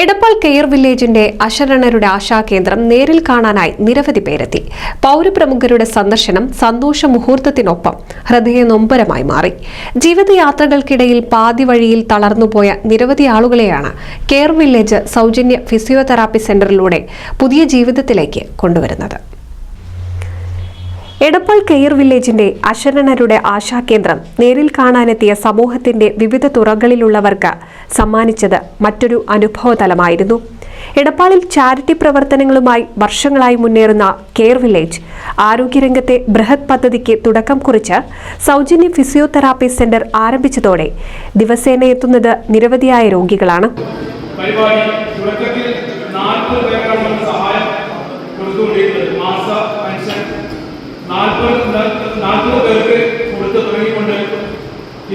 Edappal care വില്ലേജിന്റെ അശരണരുടെ ആശാകേന്ദ്രം നേരിൽ കാണാനായി നിരവധി പേരെത്തി. പൗരപ്രമുഖരുടെ സന്ദർശനം സന്തോഷ മുഹൂർത്തത്തിനൊപ്പം ഹൃദയ നൊമ്പരമായി മാറി. ജീവിതയാത്രകൾക്കിടയിൽ പാതി വഴിയിൽ തളർന്നുപോയ നിരവധി ആളുകളെയാണ് കെയർ വില്ലേജ് സൗജന്യ ഫിസിയോതെറാപ്പി സെന്ററിലൂടെ പുതിയ ജീവിതത്തിലേക്ക് കൊണ്ടുവരുന്നത്. എടപ്പാൾ കെയർ വില്ലേജിന്റെ അശരണരുടെ ആശാകേന്ദ്രം നേരിൽ കാണാനെത്തിയ സമൂഹത്തിന്റെ വിവിധ തുറകളിലുള്ളവർക്ക് സമ്മാനിച്ചത് മറ്റൊരു അനുഭവതലമായിരുന്നു. എടപ്പാളിൽ ചാരിറ്റി പ്രവർത്തനങ്ങളുമായി വർഷങ്ങളായി മുന്നേറുന്ന കെയർ വില്ലേജ് ആരോഗ്യരംഗത്തെ ബൃഹത് പദ്ധതിക്ക് തുടക്കം കുറിച്ച് സൗജന്യ ഫിസിയോതെറാപ്പി സെന്റർ ആരംഭിച്ചതോടെ ദിവസേന എത്തുന്നത് നിരവധിയായ രോഗികളാണ്. നാൽപ്പത് നാൽപ്പത് പേർക്ക് കൊടുത്ത് തുടങ്ങിക്കൊണ്ട്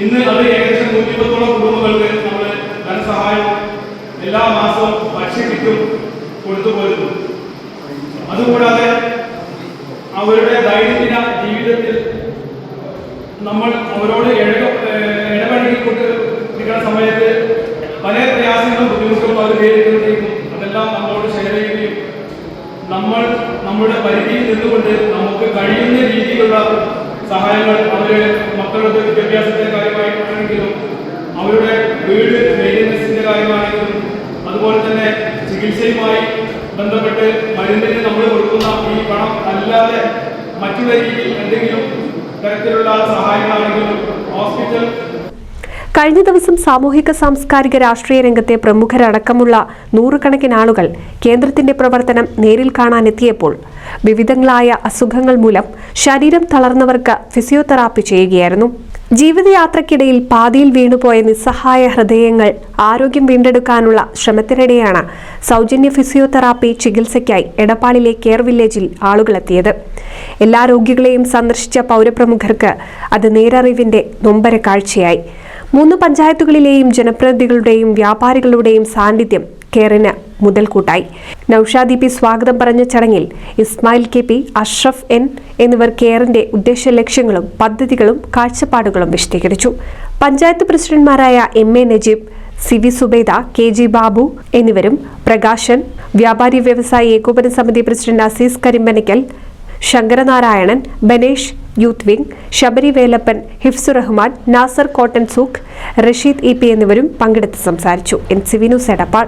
ഇന്ന് അത് ഏകദേശം നൂറ്റിപ്പത്തോളം കുടുംബങ്ങൾക്ക് നമ്മൾ ധനസഹായം എല്ലാ മാസവും ഭക്ഷ്യക്കിറ്റും കൊടുത്തു പോരുന്നു. അതുകൂടാതെ അവരുടെ ദൈനംദിന ജീവിതത്തിൽ നമ്മൾ അവരോട് ഇടപഴകിക്കൊണ്ട് നിൽക്കുന്ന സമയത്ത് പല പ്രയാസങ്ങളും ബുദ്ധിമുട്ടുകളും അവർ നേരിടുകയും നമ്മൾ നമ്മുടെ പരിധിയിൽ നിന്നുകൊണ്ട് നമുക്ക് കഴിയുന്ന രീതിയിലുള്ള സഹായങ്ങൾ അവരെ മക്കളുടെ വിദ്യാഭ്യാസത്തിന്റെ കാര്യമായിട്ടാണെങ്കിലും അവരുടെ വീട് മെയിന്റനൻസിന്റെ കാര്യമാണെങ്കിലും അതുപോലെ തന്നെ ചികിത്സയുമായി ബന്ധപ്പെട്ട് മരുന്നിന് നമ്മൾ കൊടുക്കുന്ന ഈ പണം അല്ലാതെ മറ്റു രീതിയിൽ എന്തെങ്കിലും തരത്തിലുള്ള സഹായങ്ങളാണെങ്കിലും ഹോസ്പിറ്റൽ കഴിഞ്ഞ ദിവസം സാമൂഹിക സാംസ്കാരിക രാഷ്ട്രീയ രംഗത്തെ പ്രമുഖരടക്കമുള്ള നൂറുകണക്കിന് ആളുകൾ കേന്ദ്രത്തിന്റെ പ്രവർത്തനം നേരിൽ കാണാനെത്തിയപ്പോൾ വിവിധങ്ങളായ അസുഖങ്ങൾ മൂലം ശരീരം തളർന്നവർക്ക് ഫിസിയോതെറാപ്പി ചെയ്യുകയായിരുന്നു. ജീവിതയാത്രക്കിടയിൽ പാതിയിൽ വീണുപോയ നിസ്സഹായ ഹൃദയങ്ങൾ ആരോഗ്യം വീണ്ടെടുക്കാനുള്ള ശ്രമത്തിനിടെയാണ് സൗജന്യ ഫിസിയോതെറാപ്പി ചികിത്സയ്ക്കായി എടപ്പാളിലെ കെയർ വില്ലേജിൽ ആളുകളെത്തിയത്. എല്ലാ രോഗികളെയും സന്ദർശിച്ച പൗരപ്രമുഖർക്ക് അത് നേരറിവിന്റെ നൊമ്പര കാഴ്ചയായി മൂന്ന് പഞ്ചായത്തുകളിലെയും ജനപ്രതിനിധികളുടെയും വ്യാപാരികളുടെയും സാന്നിധ്യം കേറിന് മുതൽക്കൂട്ടായി. നൌഷാദി പി സ്വാഗതം പറഞ്ഞ ചടങ്ങിൽ Ismail K P Ashraf N എന്നിവർ കെയറിന്റെ ഉദ്ദേശ ലക്ഷ്യങ്ങളും പദ്ധതികളും കാഴ്ചപ്പാടുകളും വിശദീകരിച്ചു. Panchayat പ്രസിഡന്റ്മാരായ M A Najeeb C V Subeda K G Babu എന്നിവരും പ്രകാശൻ വ്യാപാരി വ്യവസായി ഏകോപന സമിതി president Azeez Karimbanakkal Sankaranarayanan Banesh youth wing Sabari Velappan Hifsu Rahman Nasar Kottan സൂഖ് റഷീദ് ഇ പി എന്നിവരും പങ്കെടുത്ത് സംസാരിച്ചു. N C Vinu news Edappal.